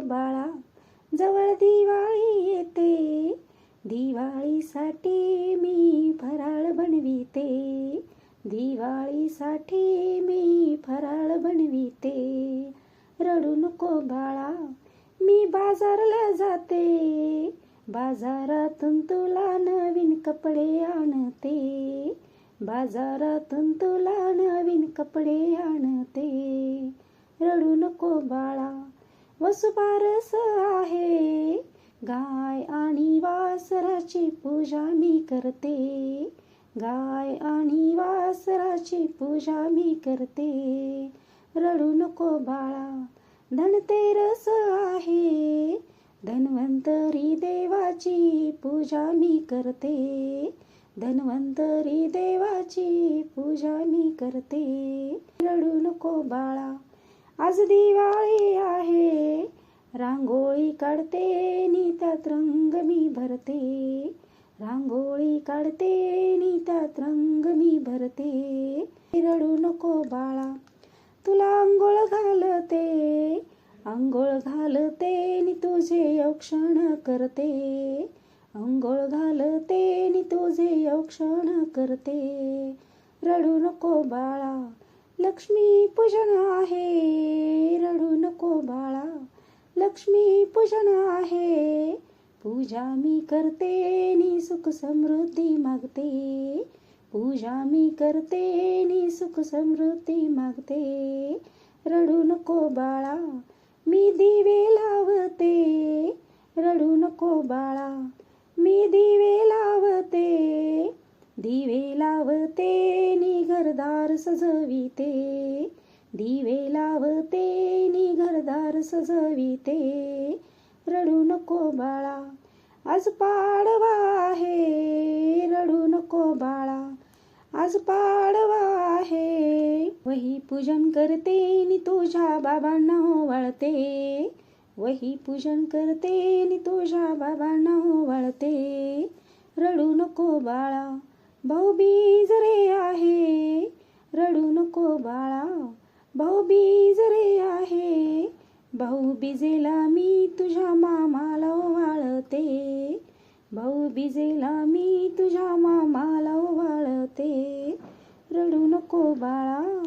बाळा जवळ दिवाळी येते. दिवाळीसाठी मी फराळ बनविते. दिवाळीसाठी मी फराळ बनविते. रडू नको बाळा मी बाजारला जाते. बाजारातून तुला नवीन कपडे आणते. बाजारातून तुला नवीन कपडे आणते. रडू नको बाळा वसुबारस आहे. गाय आणि वासराची पूजा मी करते. गाय आणि वासराची पूजा मी करते. रडू नको बाळा धनतेरस आहे. धन्वंतरी देवाची पूजा मी करते. धन्वंतरी देवाची पूजा मी करते. रडू नको बाळा आज दिवाळी आहे. रांगोळी काढते नि त्यात रंग मी भरते. रांगोळी काढते नि त्यात रंग मी भरते. रडू नको बाळा तुला आंघोळ घालते. आंघोळ घालते नि तुझे औक्षण करते. आंघोळ घालते नि तुझे औक्षण करते. रडू नको बाळा लक्ष्मी पूजन आहे रडू नको बाळा. लक्ष्मी पूजन आहे पूजा मी करते नी सुख समृद्धी मागते. पूजा मी करते नी सुख समृद्धी मागते. रडू नको बाळा मी दिवे लावते. रडू नको बाळा मी दिवे लावते. दिवे लावते घरदार सजविते. दिवे लावते नि घरदार सजविते. रडू नको बाळा आज पाडवा आहे. रडू नको बाळा आज पाडवा आहे. वही पूजन करते नि तुझ्या बाबांना ओवाळते. वही पूजन करते नि तुझ्या बाबांना ओवाळते. रडू नको बाळा भाऊबीज रे आहे रडू नको बाळा. भाऊबीज रे आहे भाऊ बिजेला मी तुझ्या मामाला वाळते. भाऊ बिजेला मी तुझ्या मामाला वाळते. रडू नको बाळा.